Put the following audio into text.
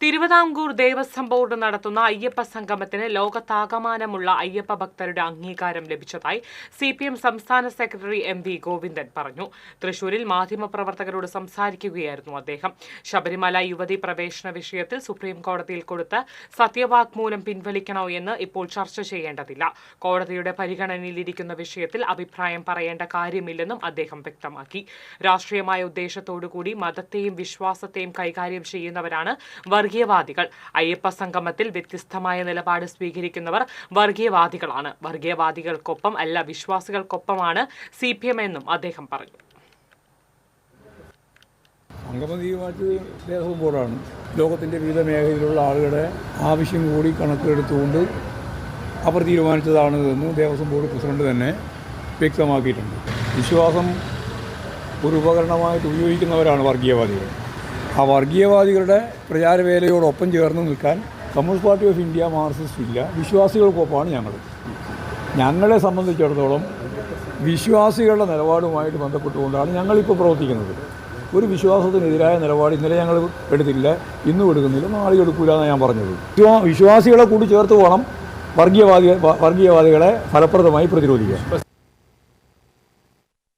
Thiruvithamkoor Devaswom board നടത്തുന്ന അയ്യപ്പ സംഗമത്തിന് ലോകത്താകമാനമുള്ള അയ്യപ്പ ഭക്തരുടെ അംഗീകാരം ലഭിച്ചതായി സി പി എം സംസ്ഥാന സെക്രട്ടറി എം വി ഗോവിന്ദൻ പറഞ്ഞു. തൃശൂരിൽ മാധ്യമപ്രവർത്തകരോട് സംസാരിക്കുകയായിരുന്നു അദ്ദേഹം. ശബരിമല യുവതി പ്രവേശന വിഷയത്തിൽ സുപ്രീം കോടതിയിൽ കൊടുത്ത സത്യവാക്മൂലം പിൻവലിക്കണോ എന്ന് ഇപ്പോൾ ചർച്ച ചെയ്യേണ്ടതില്ല. കോടതിയുടെ പരിഗണനയിലിരിക്കുന്ന വിഷയത്തിൽ അഭിപ്രായം പറയേണ്ട കാര്യമില്ലെന്നും അദ്ദേഹം വ്യക്തമാക്കി. രാഷ്ട്രീയമായ ഉദ്ദേശത്തോടുകൂടി മതത്തെയും വിശ്വാസത്തെയും കൈകാര്യം ചെയ്യുന്നവരാണ് വർഗീയവാദികൾ. അയ്യപ്പ സംഗമത്തിൽ വ്യത്യസ്തമായ നിലപാട് സ്വീകരിക്കുന്നവർ വർഗീയവാദികളാണ്. വർഗീയവാദികൾക്കൊപ്പം അല്ല വിശ്വാസികൾക്കൊപ്പമാണ് സി പി എം എന്നും അദ്ദേഹം പറഞ്ഞു. സംഗമതീയമായിട്ട് ലോകത്തിന്റെ വിവിധ മേഖലയിലുള്ള ആളുകളുടെ ആവശ്യം കൂടി കണക്കിലെടുത്തുകൊണ്ട് അവർ തീരുമാനിച്ചതാണ് എന്ന് ദേവസ്വം ബോർഡ് പ്രസിഡന്റ് തന്നെ വ്യക്തമാക്കിയിട്ടുണ്ട്. വിശ്വാസം ഒരു ഉപകരണമായിട്ട് ഉപയോഗിക്കുന്നവരാണ് വർഗീയവാദികൾ. ആ വർഗീയവാദികളുടെ പ്രചാരവേലയോടൊപ്പം ചേർന്ന് നിൽക്കാൻ communist party of India Marxist ഇല്ല. വിശ്വാസികൾക്കൊപ്പമാണ് ഞങ്ങൾ. ഞങ്ങളെ സംബന്ധിച്ചിടത്തോളം വിശ്വാസികളുടെ നിലപാടുമായിട്ട് ബന്ധപ്പെട്ടുകൊണ്ടാണ് ഞങ്ങളിപ്പോൾ പ്രവർത്തിക്കുന്നത്. ഒരു വിശ്വാസത്തിനെതിരായ നിലപാട് ഇന്നലെ ഞങ്ങൾ എടുത്തില്ല. ഇന്നും എടുക്കുന്നില്ല. നാളെ എടുക്കില്ല എന്നാണ് ഞാൻ പറഞ്ഞത്. വിശ്വാ- വിശ്വാസികളെ കൂടി ചേർത്ത് വേണം വർഗീയവാദി വർഗീയവാദികളെ ഫലപ്രദമായി പ്രതിരോധിക്കാൻ.